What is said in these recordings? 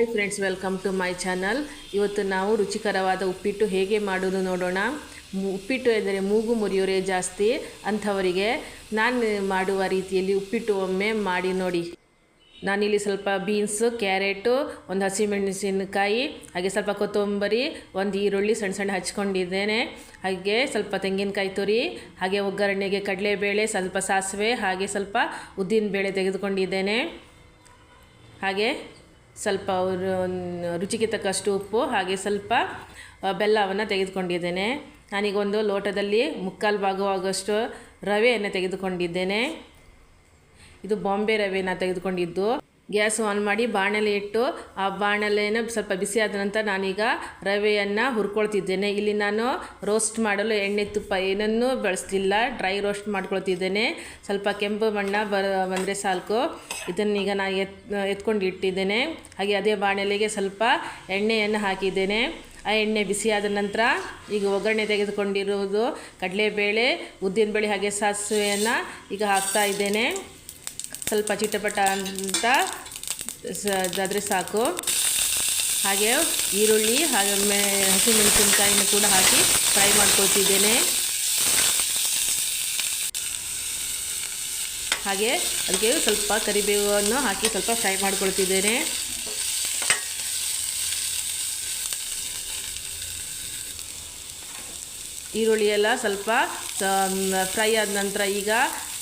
Hi friends welcome to my channel ಇವತ್ತು ನಾವು ರುಚಿಕರವಾದ ಉಪ್ಪಿಟ್ಟು ಹೇಗೆ ಮಾಡೋದು ನೋಡೋಣ. ಉಪ್ಪಿಟ್ಟು ಎಂದರೆ ಮೂಗು ಮುರಿಯೋರೇ ಜಾಸ್ತಿ ಅಂಥವರಿಗೆ ನಾನು ಮಾಡುವ ರೀತಿಯಲ್ಲಿ ಉಪ್ಪಿಟ್ಟು ಒಮ್ಮೆ ಮಾಡಿ ನೋಡಿ. ನಾನಿಲ್ಲಿ ಸ್ವಲ್ಪ ಬೀನ್ಸು ಕ್ಯಾರೆಟು ಒಂದು ಹಸಿಮೆಣಸಿನಕಾಯಿ, ಹಾಗೆ ಸ್ವಲ್ಪ ಕೊತ್ತಂಬರಿ, ಒಂದು ಈರುಳ್ಳಿ ಸಣ್ಣ ಸಣ್ಣ ಹಚ್ಕೊಂಡಿದ್ದೇನೆ. ಹಾಗೆ ಸ್ವಲ್ಪ ತೆಂಗಿನಕಾಯಿ ತುರಿ, ಹಾಗೆ ಒಗ್ಗರಣೆಗೆ ಕಡಲೆಬೇಳೆ, ಸ್ವಲ್ಪ ಸಾಸಿವೆ, ಹಾಗೆ ಸ್ವಲ್ಪ ಉದ್ದಿನಬೇಳೆ ತೆಗೆದುಕೊಂಡಿದ್ದೇನೆ. ಹಾಗೆ ಸ್ವಲ್ಪ ಅವರು ರುಚಿಗೆ ತಕ್ಕಷ್ಟು ಉಪ್ಪು, ಹಾಗೆ ಸ್ವಲ್ಪ ಬೆಲ್ಲವನ್ನು ತೆಗೆದುಕೊಂಡಿದ್ದೇನೆ. ನಾನೀಗೊಂದು ಲೋಟದಲ್ಲಿ ಮುಕ್ಕಾಲು ಭಾಗವಾಗುವಷ್ಟು ರವೆಯನ್ನು ತೆಗೆದುಕೊಂಡಿದ್ದೇನೆ. ಇದು ಬಾಂಬೆ ರವೆನ ತೆಗೆದುಕೊಂಡಿದ್ದು. ಗ್ಯಾಸ್ ಆನ್ ಮಾಡಿ ಬಾಣಲೆ ಇಟ್ಟು ಆ ಬಾಣಲೆನ ಸ್ವಲ್ಪ ಬಿಸಿ ಆದ ನಂತರ ನಾನೀಗ ರವೆಯನ್ನು ಹುರ್ಕೊಳ್ತಿದ್ದೇನೆ. ಇಲ್ಲಿ ನಾನು ರೋಸ್ಟ್ ಮಾಡಲು ಎಣ್ಣೆ ತುಪ್ಪ ಏನನ್ನೂ ಬಳಸ್ತಿಲ್ಲ ಡ್ರೈ ರೋಸ್ಟ್ ಮಾಡ್ಕೊಳ್ತಿದ್ದೇನೆ. ಸ್ವಲ್ಪ ಕೆಂಪು ಬಣ್ಣ ಬರ, ಬಂದರೆ ಸಾಕು ಇದನ್ನೀಗ ನಾನು ಎತ್, ಎತ್ಕೊಂಡು ಇಟ್ಟಿದ್ದೇನೆ. ಹಾಗೆ ಅದೇ ಬಾಣಲೆಗೆ ಸ್ವಲ್ಪ ಎಣ್ಣೆಯನ್ನು ಹಾಕಿದ್ದೇನೆ. ಆ ಎಣ್ಣೆ ಬಿಸಿಯಾದ ನಂತರ ಈಗ ಒಗ್ಗರಣೆ ತೆಗೆದುಕೊಂಡಿರುವುದು ಕಡಲೆಬೇಳೆ ಉದ್ದಿನಬೇಳೆ ಹಾಗೆ ಸಾಸಿವೆಯನ್ನು ಈಗ ಹಾಕ್ತಾ ಇದ್ದೇನೆ. ಸ್ವಲ್ಪ ಚಿಟಪಟ ಅಂತ ಆದರೆ ಸಾಕು. ಹಾಗೆ ಈರುಳ್ಳಿ, ಹಾಗೆ ಮೆ ಹಸಿಮೆಣಸಿನ್ಕಾಯಿನ ಕೂಡ ಹಾಕಿ ಫ್ರೈ ಮಾಡ್ಕೊಳ್ತಿದ್ದೇನೆ. ಹಾಗೆ ಅದಕ್ಕೆ ಸ್ವಲ್ಪ ಕರಿಬೇವನ್ನು ಹಾಕಿ ಸ್ವಲ್ಪ ಫ್ರೈ ಮಾಡ್ಕೊಳ್ತಿದ್ದೇನೆ. ಈರುಳ್ಳಿ ಎಲ್ಲ ಸ್ವಲ್ಪ ಫ್ರೈ ಆದ ನಂತರ ಈಗ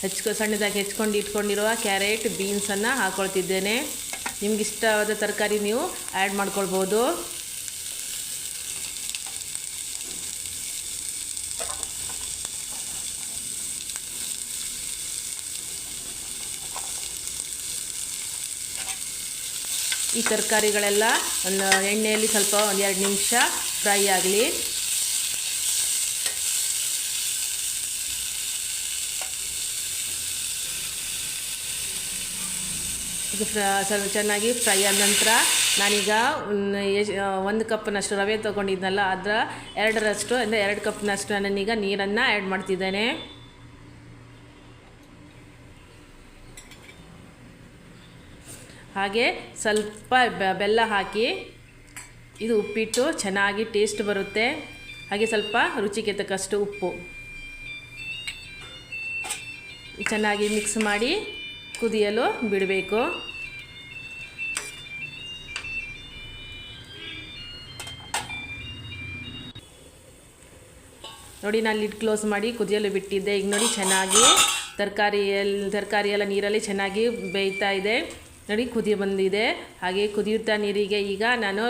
ಹೆಚ್ಕೊ, ಸಣ್ಣದಾಗಿ ಹೆಚ್ಕೊಂಡು ಇಟ್ಕೊಂಡಿರುವ ಕ್ಯಾರೆಟ್, ಬೀನ್ಸನ್ನು ಹಾಕ್ಕೊಳ್ತಿದ್ದೇನೆ ನಿಮ್ಗೆ ಇಷ್ಟವಾದ ತರಕಾರಿ ನೀವು ಆ್ಯಡ್ ಮಾಡ್ಕೊಳ್ಬೋದು. ಈ ತರಕಾರಿಗಳೆಲ್ಲ ಒಂದು ಎಣ್ಣೆಯಲ್ಲಿ ಸ್ವಲ್ಪ ಒಂದು ಎರಡು ನಿಮಿಷ ಫ್ರೈ ಆಗಲಿ. ಇದು ಸ್ವಲ್ಪ ಚೆನ್ನಾಗಿ ಫ್ರೈ ಆದ ನಂತರ ನಾನೀಗ ಒಂದು ಕಪ್ನಷ್ಟು ರವೆ ತೊಗೊಂಡಿದ್ನಲ್ಲ, ಅದರ ಎರಡರಷ್ಟು, ಅಂದರೆ ಎರಡು ಕಪ್ನಷ್ಟು ನಾನೀಗ ನೀರನ್ನು ಆ್ಯಡ್ ಮಾಡ್ತಿದ್ದೇನೆ. ಹಾಗೆ ಸ್ವಲ್ಪ ಬೆಲ್ಲ ಹಾಕಿ ಇದು ಉಪ್ಪಿಟ್ಟು ಚೆನ್ನಾಗಿ ಟೇಸ್ಟ್ ಬರುತ್ತೆ. ಹಾಗೆ ಸ್ವಲ್ಪ ರುಚಿಗೆ ತಕ್ಕಷ್ಟು ಉಪ್ಪು. ಚೆನ್ನಾಗಿ ಮಿಕ್ಸ್ ಮಾಡಿ ಕುದಿಯಲು ಬಿಡಬೇಕು. ನೋಡಿ ನಾನು ಲಿಡ್ ಕ್ಲೋಸ್ ಮಾಡಿ ಕುದಿಯಲು ಬಿಟ್ಟಿದ್ದೆ. ಈಗ ನೋಡಿ ಚೆನ್ನಾಗಿ ತರಕಾರಿಯಲ್ಲಿ ತರಕಾರಿಯೆಲ್ಲ ನೀರಲ್ಲಿ ಚೆನ್ನಾಗಿ ಬೇಯ್ತಾ ಇದೆ. ನೋಡಿ ಕುದಿ ಬಂದಿದೆ. ಹಾಗೆ ಕುದಿಯುತ್ತಾ ನೀರಿಗೆ ಈಗ ನಾನು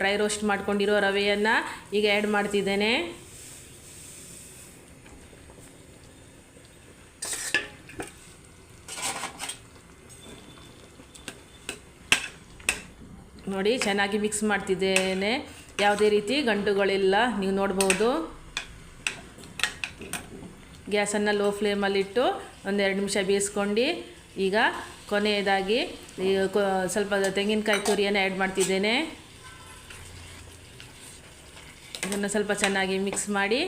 ಡ್ರೈ ರೋಸ್ಟ್ ಮಾಡ್ಕೊಂಡಿರೋ ರವೆಯನ್ನು ಈಗ ಆ್ಯಡ್ ಮಾಡ್ತಿದ್ದೇನೆ. ನೋಡಿ, ಚೆನ್ನಾಗಿ ಮಿಕ್ಸ್ ಮಾಡ್ತಿದ್ದೇನೆ. ಯಾವುದೇ ರೀತಿ ಗಂಟುಗಳಿಲ್ಲ. ನೀವು ನೋಡ್ಬೋದು. ಗ್ಯಾಸನ್ನು ಲೋ ಫ್ಲೇಮಲ್ಲಿಟ್ಟು ಒಂದೆರಡು ನಿಮಿಷ ಬೇಯಿಸ್ಕೊಂಡು ಈಗ ಕೊನೆಯದಾಗಿ ಸ್ವಲ್ಪ ತೆಂಗಿನಕಾಯಿ ತುರಿಯನ್ನು ಆ್ಯಡ್ ಮಾಡ್ತಿದ್ದೇನೆ. ಇದನ್ನು ಸ್ವಲ್ಪ ಚೆನ್ನಾಗಿ ಮಿಕ್ಸ್ ಮಾಡಿ.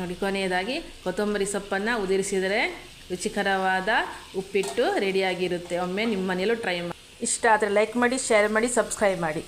ನೋಡಿ, ಕೊನೆಯದಾಗಿ ಕೊತ್ತಂಬರಿ ಸೊಪ್ಪನ್ನು ಉದುರಿಸಿದರೆ ರುಚಿಕರವಾದ ಉಪ್ಪಿಟ್ಟು ರೆಡಿಯಾಗಿರುತ್ತೆ ಒಮ್ಮೆ ನಿಮ್ಮ ಮನೆಯಲ್ಲೂ ಟ್ರೈ ಮಾಡಿ. ಇಷ್ಟ ಆದರೆ ಲೈಕ್ ಮಾಡಿ ಶೇರ್ ಮಾಡಿ ಸಬ್ಸ್ಕ್ರೈಬ್ ಮಾಡಿ.